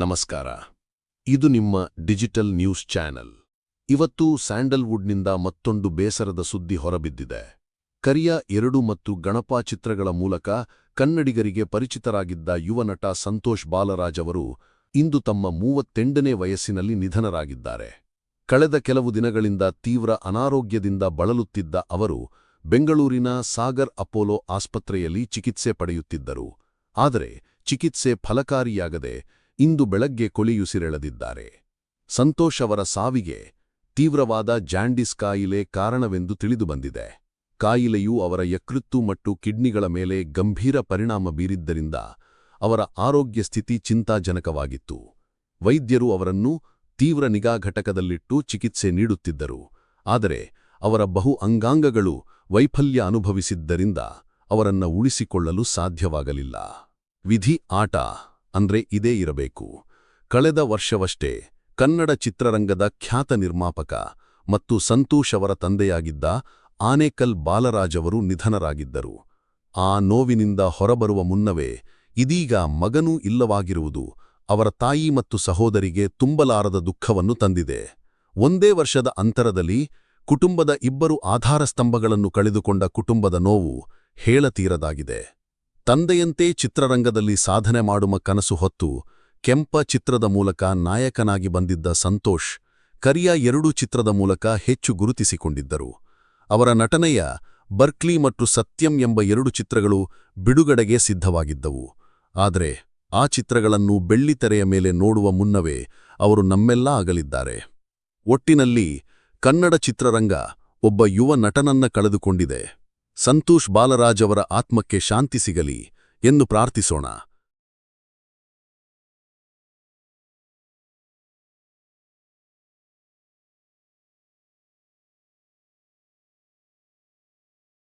ನಮಸ್ಕಾರ. ಇದು ನಿಮ್ಮ ಡಿಜಿಟಲ್ ನ್ಯೂಸ್ ಚಾನೆಲ್. ಇವತ್ತು ಸ್ಯಾಂಡಲ್ವುಡ್ನಿಂದ ಮತ್ತೊಂದು ಬೇಸರದ ಸುದ್ದಿ ಹೊರಬಿದ್ದಿದೆ. ಕರಿಯ ಎರಡು ಮತ್ತು ಗಣಪ ಚಿತ್ರಗಳ ಮೂಲಕ ಕನ್ನಡಿಗರಿಗೆ ಪರಿಚಿತರಾಗಿದ್ದ ಯುವ ನಟ ಸಂತೋಷ್ ಬಾಲರಾಜ್ ಅವರು ಇಂದು ತಮ್ಮ ಮೂವತ್ತೆಂಟನೇ ವಯಸ್ಸಿನಲ್ಲಿ ನಿಧನರಾಗಿದ್ದಾರೆ. ಕಳೆದ ಕೆಲವು ದಿನಗಳಿಂದ ತೀವ್ರ ಅನಾರೋಗ್ಯದಿಂದ ಬಳಲುತ್ತಿದ್ದ ಅವರು ಬೆಂಗಳೂರಿನ ಸಾಗರ್ ಅಪೋಲೋ ಆಸ್ಪತ್ರೆಯಲ್ಲಿ ಚಿಕಿತ್ಸೆ ಪಡೆಯುತ್ತಿದ್ದರು. ಆದರೆ ಚಿಕಿತ್ಸೆ ಫಲಕಾರಿಯಾಗದೆ ಇಂದು ಬೆಳಗ್ಗೆ ಕೊಲಿಯುಸಿರೆಳೆದಿದ್ದಾರೆ. ಸಂತೋಷ್ ಅವರ ಸಾವಿಗೆ ತೀವ್ರವಾದ ಜಾಂಡಿಸ್ ಕಾಯಿಲೆ ಕಾರಣವೆಂದು ತಿಳಿದುಬಂದಿದೆ ಕಾಯಿಲೆಯು ಅವರ ಯಕೃತ್ತು ಮತ್ತು ಕಿಡ್ನಿಗಳ ಮೇಲೆ ಗಂಭೀರ ಪರಿಣಾಮ ಬೀರಿದ್ದರಿಂದ ಅವರ ಆರೋಗ್ಯ ಸ್ಥಿತಿ ಚಿಂತಾಜನಕವಾಗಿತ್ತು. ವೈದ್ಯರು ಅವರನ್ನು ತೀವ್ರ ನಿಗಾ ಘಟಕದಲ್ಲಿಟ್ಟು ಚಿಕಿತ್ಸೆ ನೀಡುತ್ತಿದ್ದರು. ಆದರೆ ಅವರ ಬಹು ಅಂಗಾಂಗಗಳು ವೈಫಲ್ಯ ಅನುಭವಿಸಿದ್ದರಿಂದ ಅವರನ್ನು ಉಳಿಸಿಕೊಳ್ಳಲು ಸಾಧ್ಯವಾಗಲಿಲ್ಲ. ವಿಧಿ ಆಟ ಅಂದ್ರೆ ಇದೇ ಇರಬೇಕು. ಕಳೆದ ವರ್ಷವಷ್ಟೇ ಕನ್ನಡ ಚಿತ್ರರಂಗದ ಖ್ಯಾತ ನಿರ್ಮಾಪಕ ಮತ್ತು ಸಂತೋಷ್ ಅವರ ತಂದೆಯಾಗಿದ್ದ ಆನೇಕಲ್ ಬಾಲರಾಜ್ ಅವರು ನಿಧನರಾಗಿದ್ದರು. ಆ ನೋವಿನಿಂದ ಹೊರಬರುವ ಮುನ್ನವೇ ಇದೀಗ ಮಗನೂ ಇಲ್ಲವಾಗಿರುವುದು ಅವರ ತಾಯಿ ಮತ್ತು ಸಹೋದರಿಗೆ ತುಂಬಲಾರದ ದುಃಖವನ್ನು ತಂದಿದೆ. ಒಂದೇ ವರ್ಷದ ಅಂತರದಲ್ಲಿ ಕುಟುಂಬದ ಇಬ್ಬರು ಆಧಾರಸ್ತಂಭಗಳನ್ನು ಕಳೆದುಕೊಂಡ ಕುಟುಂಬದ ನೋವು ಹೇಳತೀರದಾಗಿದೆ. ತಂದೆಯಂತೆ ಚಿತ್ರರಂಗದಲ್ಲಿ ಸಾಧನೆ ಮಾಡುವ ಕನಸು ಹೊತ್ತು ಕೆಂಪ ಚಿತ್ರದ ಮೂಲಕ ನಾಯಕನಾಗಿ ಬಂದಿದ್ದ ಸಂತೋಷ್, ಕರಿಯ ಎರಡು ಚಿತ್ರದ ಮೂಲಕ ಹೆಚ್ಚು ಗುರುತಿಸಿಕೊಂಡಿದ್ದರು. ಅವರ ನಟನೆಯ ಬರ್ಕ್ಲಿ ಮತ್ತು ಸತ್ಯಂ ಎಂಬ ಎರಡು ಚಿತ್ರಗಳು ಬಿಡುಗಡೆಗೆ ಸಿದ್ಧವಾಗಿದ್ದವು. ಆದರೆ ಆ ಚಿತ್ರಗಳನ್ನು ಬೆಳ್ಳಿತೆರೆಯ ಮೇಲೆ ನೋಡುವ ಮುನ್ನವೇ ಅವರು ನಮ್ಮೆಲ್ಲ ಆಗಲಿದ್ದಾರೆ ಒಟ್ಟಿನಲ್ಲಿ ಕನ್ನಡ ಚಿತ್ರರಂಗ ಒಬ್ಬ ಯುವ ನಟನನ್ನ ಕಳೆದುಕೊಂಡಿದೆ. ಸಂತೋಷ್ ಬಾಲರಾಜ್ ಅವರ ಆತ್ಮಕ್ಕೆ ಶಾಂತಿ ಸಿಗಲಿ ಎಂದು ಪ್ರಾರ್ಥಿಸೋಣ.